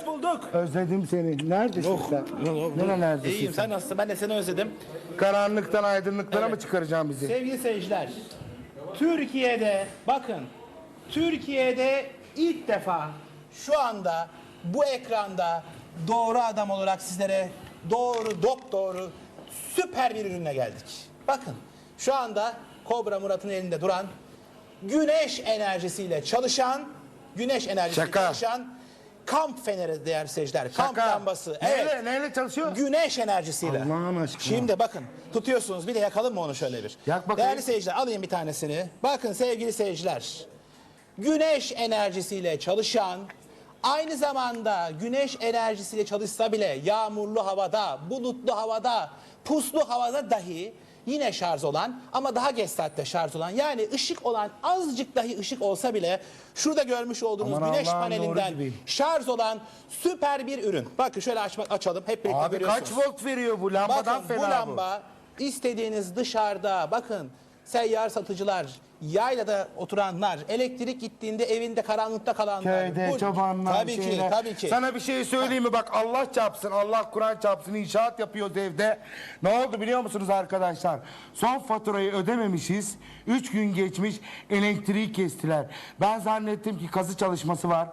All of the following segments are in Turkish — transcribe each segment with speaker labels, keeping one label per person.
Speaker 1: Hoş bulduk.
Speaker 2: Özledim seni. Neredesin sen? Nere neredesin
Speaker 1: İyiyim sen nasılsın? Ben de seni özledim.
Speaker 2: Karanlıktan aydınlıklara mı çıkaracağım bizi?
Speaker 1: Sevgili seyirciler, Türkiye'de bakın, Türkiye'de ilk defa şu anda bu ekranda doğru adam olarak sizlere doğru, dop doğru süper bir ürüne geldik. Bakın şu anda Kobra Murat'ın elinde duran güneş enerjisiyle çalışan, güneş enerjisiyle
Speaker 2: Şaka.
Speaker 1: çalışan kamp feneri değerli seyirciler. Kamp
Speaker 2: Şaka.
Speaker 1: lambası.
Speaker 2: Neyle, neyle çalışıyor?
Speaker 1: Güneş enerjisiyle.
Speaker 2: Allah'ın aşkına.
Speaker 1: Şimdi bakın tutuyorsunuz bir de yakalım mı onu şöyle bir.
Speaker 2: Yak bakayım.
Speaker 1: Değerli seyirciler alayım bir tanesini. Bakın sevgili seyirciler. Güneş enerjisiyle çalışan aynı zamanda güneş enerjisiyle çalışsa bile yağmurlu havada, bulutlu havada, puslu havada dahi yine şarj olan ama daha geç saatte şarj olan yani ışık olan azıcık dahi ışık olsa bile şurada görmüş olduğunuz
Speaker 2: Aman
Speaker 1: güneş
Speaker 2: Allah'ın
Speaker 1: panelinden
Speaker 2: nuru gibi.
Speaker 1: şarj olan süper bir ürün. Bakın şöyle açmak açalım hep birlikte
Speaker 2: Abi
Speaker 1: görüyorsunuz.
Speaker 2: kaç volt veriyor bu lambadan
Speaker 1: Bakın
Speaker 2: fena
Speaker 1: bu
Speaker 2: bu.
Speaker 1: lamba istediğiniz dışarıda bakın seyyar satıcılar, yaylada oturanlar, elektrik gittiğinde evinde karanlıkta kalanlar.
Speaker 2: Köyde
Speaker 1: bu-
Speaker 2: çobanlar
Speaker 1: Tabii ki,
Speaker 2: şeyler.
Speaker 1: tabii ki.
Speaker 2: Sana bir şey söyleyeyim mi? Bak Allah çarpsın, Allah Kur'an çarpsın inşaat yapıyoruz evde. Ne oldu biliyor musunuz arkadaşlar? Son faturayı ödememişiz. Üç gün geçmiş elektriği kestiler. Ben zannettim ki kazı çalışması var.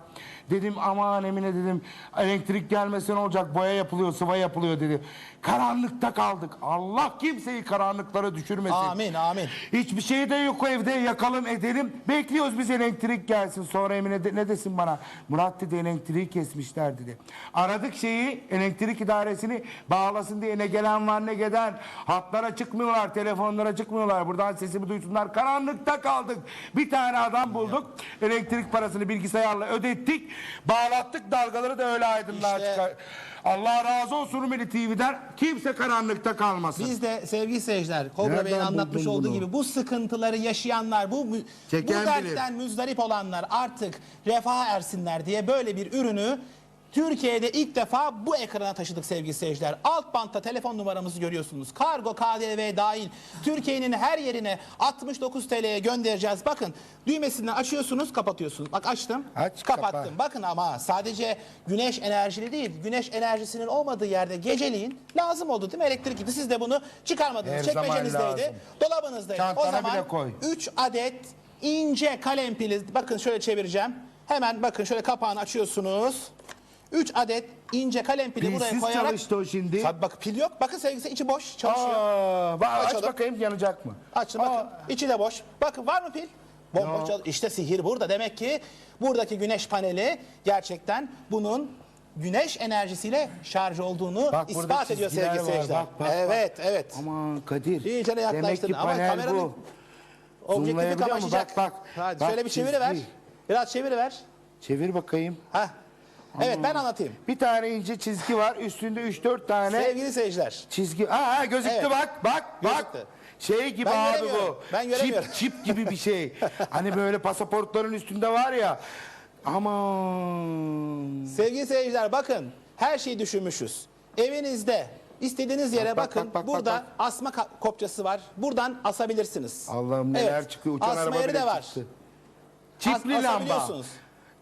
Speaker 2: Dedim aman Emine dedim elektrik gelmese ne olacak boya yapılıyor sıva yapılıyor dedi. Karanlıkta kaldık. Allah kimseyi karanlıklara düşürmesin.
Speaker 1: Amin, amin.
Speaker 2: Hiçbir şey de yok o evde yakalım edelim. Bekliyoruz biz elektrik gelsin. Sonra Emine de, ne desin bana? Murat dedi elektriği kesmişler dedi. Aradık şeyi elektrik idaresini bağlasın diye ne gelen var ne giden. Hatlara çıkmıyorlar telefonlara çıkmıyorlar. Buradan sesimi duysunlar. Karanlıkta kaldık. Bir tane adam bulduk. Elektrik parasını bilgisayarla ödettik. Bağlattık dalgaları da öyle aydınlığa
Speaker 1: İşte-
Speaker 2: çıkar. Allah razı olsun Rumeli TV'den. Kimse karanlıkta kalmasın.
Speaker 1: Biz de sevgili seyirciler, Kobra
Speaker 2: Nereden
Speaker 1: Bey'in anlatmış
Speaker 2: buldun
Speaker 1: olduğu
Speaker 2: bunu?
Speaker 1: gibi bu sıkıntıları yaşayanlar, bu, bu
Speaker 2: Çeken
Speaker 1: dertten müzdarip olanlar artık refaha ersinler diye böyle bir ürünü Türkiye'de ilk defa bu ekrana taşıdık sevgili seyirciler. Alt bantta telefon numaramızı görüyorsunuz. Kargo, KDV dahil Türkiye'nin her yerine 69 TL'ye göndereceğiz. Bakın düğmesinden açıyorsunuz, kapatıyorsunuz. Bak açtım,
Speaker 2: Aç,
Speaker 1: kapattım.
Speaker 2: kapa.
Speaker 1: Bakın ama sadece güneş enerjili değil, güneş enerjisinin olmadığı yerde geceliğin lazım oldu değil mi? Elektrik gitti. Siz de bunu çıkarmadınız.
Speaker 2: Her
Speaker 1: Çekmecenizdeydi, dolabınızdaydı.
Speaker 2: Çantana
Speaker 1: o zaman
Speaker 2: bile koy.
Speaker 1: 3 adet ince kalem pili, bakın şöyle çevireceğim. Hemen bakın şöyle kapağını açıyorsunuz. 3 adet ince kalem pili buraya
Speaker 2: Pilsiz
Speaker 1: koyarak...
Speaker 2: çalıştı o şimdi.
Speaker 1: Tabii bak pil yok. Bakın sevgilisi içi boş çalışıyor.
Speaker 2: Aa, aç
Speaker 1: Açalım.
Speaker 2: bakayım yanacak mı?
Speaker 1: Açın bakın. İçi de boş. Bakın var mı pil? Bomboş çalış- İşte sihir burada. Demek ki buradaki güneş paneli gerçekten bunun güneş enerjisiyle şarj olduğunu
Speaker 2: Bak burada
Speaker 1: ispat ediyor
Speaker 2: çizgiler
Speaker 1: sevgili
Speaker 2: var,
Speaker 1: seyirciler.
Speaker 2: bak, bak,
Speaker 1: evet, evet.
Speaker 2: Aman Kadir.
Speaker 1: İyice de
Speaker 2: Demek
Speaker 1: yaklaştırdın.
Speaker 2: ki
Speaker 1: Ama
Speaker 2: panel
Speaker 1: kameranın
Speaker 2: bu.
Speaker 1: Objektifi
Speaker 2: Zoomlayabiliyor
Speaker 1: kamaşacak.
Speaker 2: Bak, bak.
Speaker 1: Hadi
Speaker 2: Bak,
Speaker 1: şöyle bir çeviriver.
Speaker 2: çizgi.
Speaker 1: Biraz çeviriver.
Speaker 2: Çevir bakayım.
Speaker 1: Hah. Evet ben anlatayım.
Speaker 2: Bir tane ince çizgi var. Üstünde 3-4 tane
Speaker 1: Sevgili seyirciler.
Speaker 2: çizgi. Aa, ha, gözüktü
Speaker 1: Evet.
Speaker 2: bak. Bak bak.
Speaker 1: Gözüktü.
Speaker 2: Şey gibi
Speaker 1: Ben
Speaker 2: abi
Speaker 1: göremiyorum.
Speaker 2: bu.
Speaker 1: Ben göremiyorum.
Speaker 2: Çip, çip gibi bir şey. hani böyle pasaportların üstünde var ya. Aman.
Speaker 1: Sevgili seyirciler bakın her şeyi düşünmüşüz. Evinizde istediğiniz yere
Speaker 2: Bak, bak,
Speaker 1: bakın.
Speaker 2: bak, bak,
Speaker 1: burada
Speaker 2: bak.
Speaker 1: asma ka- kopçası var. Buradan asabilirsiniz.
Speaker 2: Allah'ım neler çıkıyor. Uçan
Speaker 1: Asma
Speaker 2: araba
Speaker 1: yeri
Speaker 2: bile
Speaker 1: de var.
Speaker 2: çıktı. Çipli
Speaker 1: As-
Speaker 2: lamba.
Speaker 1: asabiliyorsunuz.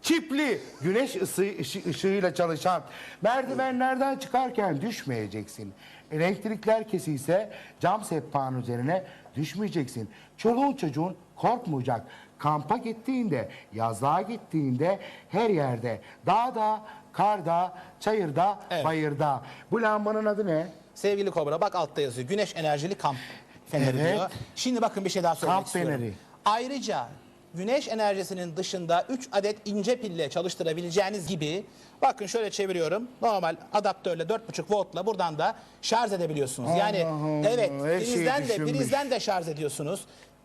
Speaker 2: Çipli güneş ısı, ışı- ışığıyla çalışan merdivenlerden çıkarken düşmeyeceksin. Elektrikler kesilse cam sehpanın üzerine düşmeyeceksin. Çoluğun çocuğun korkmayacak. Kampa gittiğinde, yazlığa gittiğinde her yerde, dağda, karda, çayırda,
Speaker 1: Evet.
Speaker 2: bayırda. Bu lambanın adı ne?
Speaker 1: Sevgili Kobra bak altta yazıyor. Güneş enerjili kamp feneri
Speaker 2: Evet.
Speaker 1: diyor. Şimdi bakın bir şey daha söylemek
Speaker 2: Kamp
Speaker 1: istiyorum.
Speaker 2: feneri.
Speaker 1: Ayrıca güneş enerjisinin dışında 3 adet ince pille çalıştırabileceğiniz gibi bakın şöyle çeviriyorum. Normal adaptörle 4,5 voltla buradan da şarj edebiliyorsunuz. yani
Speaker 2: Allah,
Speaker 1: evet
Speaker 2: her şeyi
Speaker 1: prizden de
Speaker 2: düşünmüş.
Speaker 1: prizden de şarj ediyorsunuz.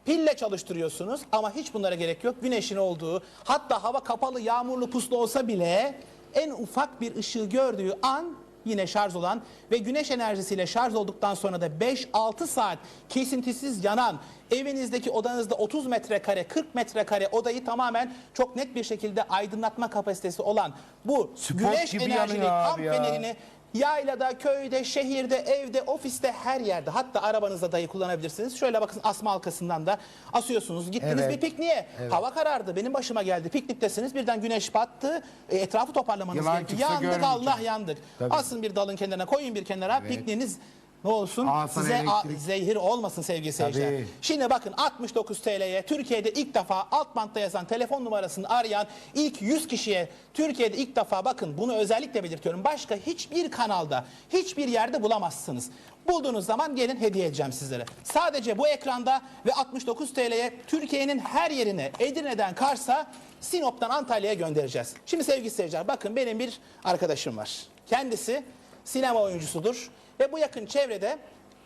Speaker 1: Pille çalıştırıyorsunuz ama hiç bunlara gerek yok. Güneşin olduğu hatta hava kapalı yağmurlu puslu olsa bile en ufak bir ışığı gördüğü an yine şarj olan ve güneş enerjisiyle şarj olduktan sonra da 5-6 saat kesintisiz yanan evinizdeki odanızda 30 metrekare 40 metrekare odayı tamamen çok net bir şekilde aydınlatma kapasitesi olan bu
Speaker 2: Spot
Speaker 1: güneş
Speaker 2: gibi
Speaker 1: enerjili
Speaker 2: yanıyor
Speaker 1: kamp
Speaker 2: abi ya.
Speaker 1: fenerini Yaylada, köyde, şehirde, evde, ofiste her yerde hatta arabanızda dahi kullanabilirsiniz. Şöyle bakın asma halkasından da asıyorsunuz. Gittiniz
Speaker 2: Evet.
Speaker 1: bir pikniğe. Hava karardı. Benim başıma geldi. Pikniktesiniz. Birden güneş battı. E, etrafı toparlamanız
Speaker 2: Yılan
Speaker 1: gerekiyor.
Speaker 2: çıksa
Speaker 1: Yandık. Allah yandık.
Speaker 2: Tabii.
Speaker 1: Asın bir dalın kenarına koyun bir kenara. Pikniğiniz ne olsun?
Speaker 2: Sana
Speaker 1: Size a-
Speaker 2: elektrik.
Speaker 1: zehir olmasın sevgili seyirciler.
Speaker 2: Tabii.
Speaker 1: Şimdi bakın 69 TL'ye Türkiye'de ilk defa alt bantta yazan telefon numarasını arayan ilk 100 kişiye Türkiye'de ilk defa bakın bunu özellikle belirtiyorum. Başka hiçbir kanalda hiçbir yerde bulamazsınız. Bulduğunuz zaman gelin hediye edeceğim sizlere. Sadece bu ekranda ve 69 TL'ye Türkiye'nin her yerine Edirne'den Kars'a Sinop'tan Antalya'ya göndereceğiz. Şimdi sevgili seyirciler bakın benim bir arkadaşım var. Kendisi sinema oyuncusudur ve bu yakın çevrede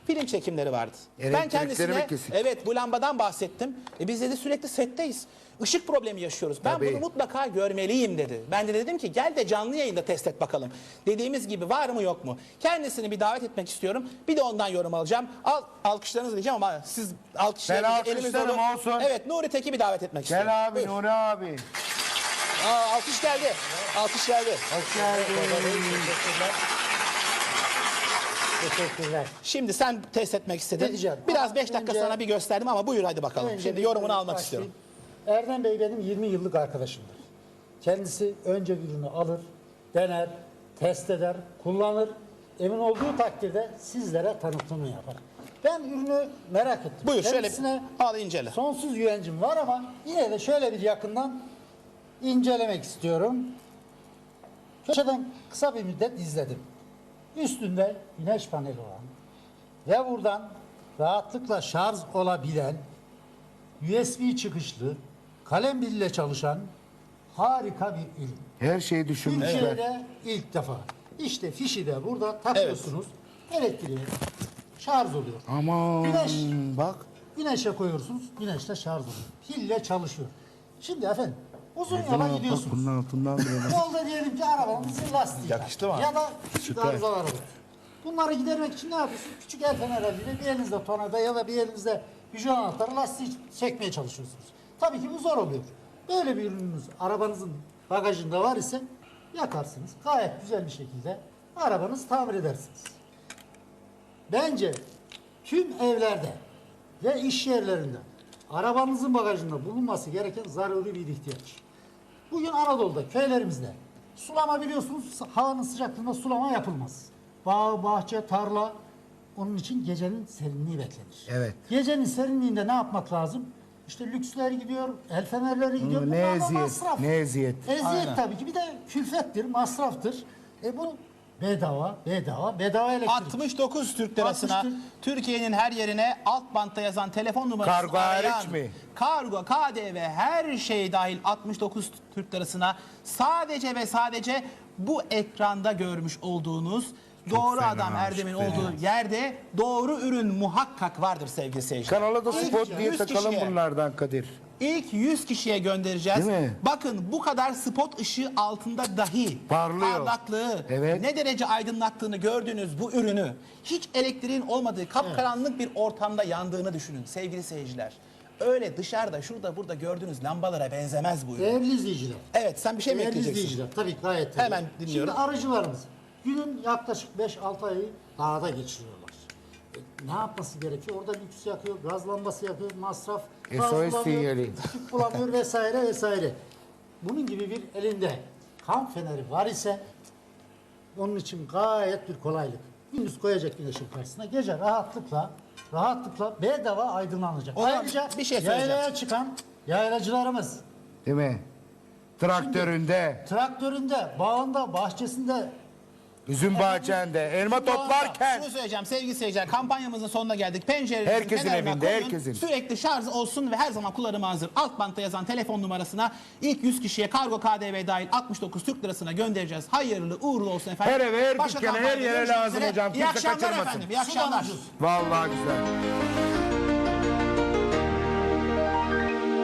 Speaker 1: film çekimleri vardı. Ben
Speaker 2: Elektrikleri
Speaker 1: kendisine
Speaker 2: kesik?
Speaker 1: evet bu lambadan bahsettim. E biz dedi sürekli setteyiz. Işık problemi yaşıyoruz. Ben
Speaker 2: Tabii.
Speaker 1: bunu mutlaka görmeliyim dedi. Ben de dedim ki gel de canlı yayında test et bakalım. Dediğimiz gibi var mı yok mu? Kendisini bir davet etmek istiyorum. Bir de ondan yorum alacağım. Al, alkışlarınızı diyeceğim ama siz alkışlarınızı
Speaker 2: Ben alkışlarım
Speaker 1: dolu.
Speaker 2: olsun.
Speaker 1: Evet Nuri Tekin bir davet etmek istiyorum.
Speaker 2: Gel abi
Speaker 1: Buyur.
Speaker 2: Nuri abi.
Speaker 1: Aa, alkış geldi. Alkış geldi.
Speaker 2: Hoş geldin.
Speaker 3: Teşekkürler.
Speaker 1: Şimdi sen test etmek istedin.
Speaker 3: Edeceğim.
Speaker 1: Biraz
Speaker 3: Ama
Speaker 1: 5 dakika
Speaker 3: önce-
Speaker 1: sana bir gösterdim ama buyur hadi bakalım.
Speaker 3: Önce
Speaker 1: Şimdi yorumunu almak
Speaker 3: başlayayım.
Speaker 1: istiyorum.
Speaker 3: Erdem Bey benim 20 yıllık arkadaşımdır. Kendisi önce ürünü alır, dener, test eder, kullanır. Emin olduğu takdirde sizlere tanıtımını yapar. Ben ürünü merak ettim.
Speaker 1: Buyur şöyle
Speaker 3: Kendisine
Speaker 1: al incele.
Speaker 3: sonsuz güvencim var ama yine de şöyle bir yakından incelemek istiyorum. Köşeden kısa bir müddet izledim. Üstünde güneş paneli olan ve buradan rahatlıkla şarj olabilen USB çıkışlı kalem ile çalışan harika bir ürün.
Speaker 2: Her şeyi düşünmüşler.
Speaker 3: Türkiye'de ilk defa. İşte fişi de burada takıyorsunuz. Elektriği şarj oluyor.
Speaker 2: Aman
Speaker 3: Güneş.
Speaker 2: bak.
Speaker 3: Güneşe koyuyorsunuz, güneşle şarj oluyor. Pille çalışıyor. Şimdi efendim uzun yola gidiyorsunuz.
Speaker 2: bunun altından böyle.
Speaker 3: Yolda diyelim ki arabanızın lastiği.
Speaker 1: Yakıştı mı?
Speaker 3: Ya da küçük
Speaker 2: Süper.
Speaker 3: arızalar olur. Bunları gidermek için ne yapıyorsunuz? Küçük el fenerleriyle bir elinizde tornavida ya da bir elinizde hücre anahtarı lastiği çekmeye çalışıyorsunuz. Tabii ki bu zor oluyor. Böyle bir ürününüz arabanızın bagajında var ise yakarsınız. Gayet güzel bir şekilde arabanızı tamir edersiniz. Bence tüm evlerde ve iş yerlerinde arabanızın bagajında bulunması gereken zaruri bir ihtiyaç. Bugün Anadolu'da, köylerimizde sulama biliyorsunuz havanın sıcaklığında sulama yapılmaz. Bağ, bahçe, tarla onun için gecenin serinliği beklenir.
Speaker 2: Evet.
Speaker 3: Gecenin serinliğinde ne yapmak lazım? İşte lüksler gidiyor, el fenerleri gidiyor.
Speaker 2: ne
Speaker 3: Bunlar
Speaker 2: eziyet,
Speaker 3: masraf.
Speaker 2: ne eziyet.
Speaker 3: Eziyet
Speaker 1: Aynen.
Speaker 3: tabii ki. Bir de külfettir, masraftır. E bu bedava, bedava, bedava elektrik.
Speaker 1: 69 Türk lirasına
Speaker 3: 60 Türk.
Speaker 1: Türkiye'nin her yerine alt bantta yazan telefon numarası
Speaker 2: Kargo hariç mi?
Speaker 1: Kargo, KDV her şey dahil 69 Türk lirasına sadece ve sadece bu ekranda görmüş olduğunuz doğru
Speaker 2: fena,
Speaker 1: adam Erdem'in
Speaker 2: fena.
Speaker 1: olduğu yerde doğru ürün muhakkak vardır sevgili seyirciler.
Speaker 2: Kanala da spot diye
Speaker 1: 100
Speaker 2: takalım
Speaker 1: kişiye-
Speaker 2: bunlardan Kadir.
Speaker 1: İlk 100 kişiye göndereceğiz.
Speaker 2: Değil mi?
Speaker 1: Bakın bu kadar spot ışığı altında dahi
Speaker 2: Parlıyor.
Speaker 1: parlaklığı,
Speaker 2: Evet.
Speaker 1: ne derece aydınlattığını gördüğünüz bu ürünü hiç elektriğin olmadığı kapkaranlık bir ortamda yandığını düşünün sevgili seyirciler. Öyle dışarıda şurada burada gördüğünüz lambalara benzemez bu ürün.
Speaker 3: Değerli izleyiciler.
Speaker 1: Evet sen bir şey mi
Speaker 3: Değerli
Speaker 1: ekleyeceksin?
Speaker 3: izleyiciler tabii gayet tabii.
Speaker 1: Hemen dinliyorum.
Speaker 3: Şimdi arıcılarımız günün yaklaşık 5-6 ayı dağda geçiriyorlar. E, ne yapması gerekiyor? Orada lüks yakıyor, gaz lambası yakıyor, masraf,
Speaker 2: SOS
Speaker 3: gaz bulamıyor,
Speaker 2: sinyali.
Speaker 3: ışık bulamıyor vesaire vesaire. Bunun gibi bir elinde kamp feneri var ise onun için gayet bir kolaylık. Gündüz koyacak güneşin karşısına, gece rahatlıkla rahatlıkla bedava aydınlanacak.
Speaker 1: O zaman
Speaker 3: Ayrıca
Speaker 1: bir şey söyleyeceğim.
Speaker 3: yaylaya çıkan yaylacılarımız
Speaker 2: Değil mi? Traktöründe,
Speaker 3: traktöründe, bağında, bahçesinde
Speaker 2: üzüm bahçende, elma toplarken.
Speaker 1: Şunu söyleyeceğim sevgili seyirciler kampanyamızın sonuna geldik. Pencerenizi
Speaker 2: Herkesin
Speaker 1: kenarına
Speaker 2: evinde,
Speaker 1: koyun.
Speaker 2: herkesin.
Speaker 1: Sürekli şarj olsun ve her zaman kullanıma hazır. Alt bantta yazan telefon numarasına ilk 100 kişiye kargo KDV dahil 69 Türk lirasına göndereceğiz. Hayırlı uğurlu olsun efendim.
Speaker 2: Her eve, her
Speaker 1: Başka
Speaker 2: dükkana, her
Speaker 1: kampanyada
Speaker 2: yere
Speaker 1: görüşmek
Speaker 2: lazım
Speaker 1: üzere.
Speaker 2: hocam.
Speaker 1: İyi
Speaker 2: Kimse
Speaker 1: akşamlar
Speaker 2: kaçırmasın.
Speaker 1: efendim. İyi akşamlar.
Speaker 2: Vallahi güzel.